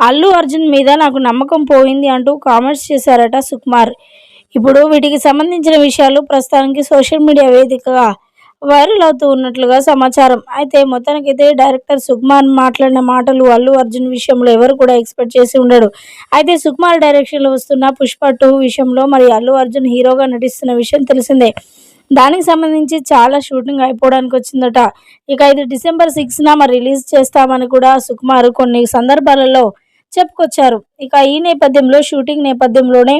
అల్లు అర్జున్ మీద నాకు నమ్మకం పోయింది అంటూ కామెంట్స్ చేశారట సుకుమార్. ఇప్పుడు వీటికి సంబంధించిన విషయాలు ప్రస్తుతానికి సోషల్ మీడియా వేదికగా వైరల్ అవుతూ ఉన్నట్లుగా సమాచారం. అయితే మొత్తానికైతే డైరెక్టర్ సుకుమార్ మాట్లాడిన మాటలు అల్లు అర్జున్ విషయంలో ఎవరు కూడా ఎక్స్పెక్ట్ చేసి ఉండడు. అయితే సుకుమార్ డైరెక్షన్లో వస్తున్న పుష్ప టూ విషయంలో మరి అల్లు అర్జున్ హీరోగా నటిస్తున్న విషయం తెలిసిందే. దానికి సంబంధించి చాలా షూటింగ్ అయిపోవడానికి వచ్చిందట. ఇక ఇది డిసెంబర్ సిక్స్న మరి రిలీజ్ చేస్తామని కూడా సుకుమార్ కొన్ని సందర్భాలలో చెప్పుకొచ్చారు. ఇక ఈ నేపథ్యంలో షూటింగ్ నేపథ్యంలోనే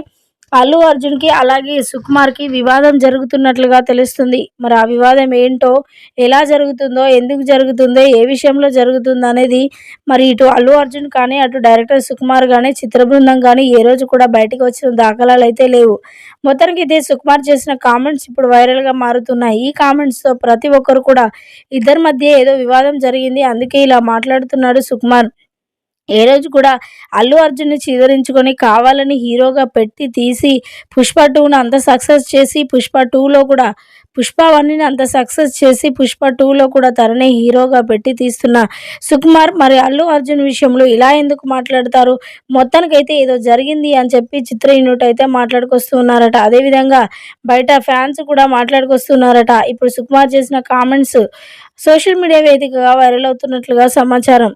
అల్లు అర్జున్కి అలాగే సుకుమార్కి వివాదం జరుగుతున్నట్లుగా తెలుస్తుంది. మరి ఆ వివాదం ఏంటో ఎలా జరుగుతుందో ఎందుకు జరుగుతుందో ఏ విషయంలో జరుగుతుందో అనేది మరి ఇటు అల్లు అర్జున్ కానీ అటు డైరెక్టర్ సుకుమార్ కానీ చిత్ర బృందం కానీ ఏ రోజు కూడా బయటకు వచ్చిన దాఖలాలు అయితే లేవు. మొత్తానికి అయితే సుకుమార్ చేసిన కామెంట్స్ ఇప్పుడు వైరల్గా మారుతున్నాయి. ఈ కామెంట్స్తో ప్రతి ఒక్కరు కూడా ఇద్దరి మధ్య ఏదో వివాదం జరిగింది అందుకే ఇలా మాట్లాడుతున్నాడు సుకుమార్. ఏ రోజు కూడా అల్లు అర్జున్ని చిదరించుకొని కావాలని హీరోగా పెట్టి తీసి పుష్ప టూను అంత సక్సెస్ చేసి పుష్ప టూలో కూడా పుష్ప వన్ని అంత సక్సెస్ చేసి పుష్ప టూలో కూడా తననే హీరోగా పెట్టి తీస్తున్న సుకుమార్ మరి అల్లు అర్జున్ విషయంలో ఇలా ఎందుకు మాట్లాడతారు? మొత్తానికైతే ఏదో జరిగింది అని చెప్పి చిత్ర యూనిట్ అయితే మాట్లాడుకొస్తున్నారట. అదేవిధంగా బయట ఫ్యాన్స్ కూడా మాట్లాడుకొస్తున్నారట. ఇప్పుడు సుకుమార్ చేసిన కామెంట్స్ సోషల్ మీడియా వేదికగా వైరల్ అవుతున్నట్లుగా సమాచారం.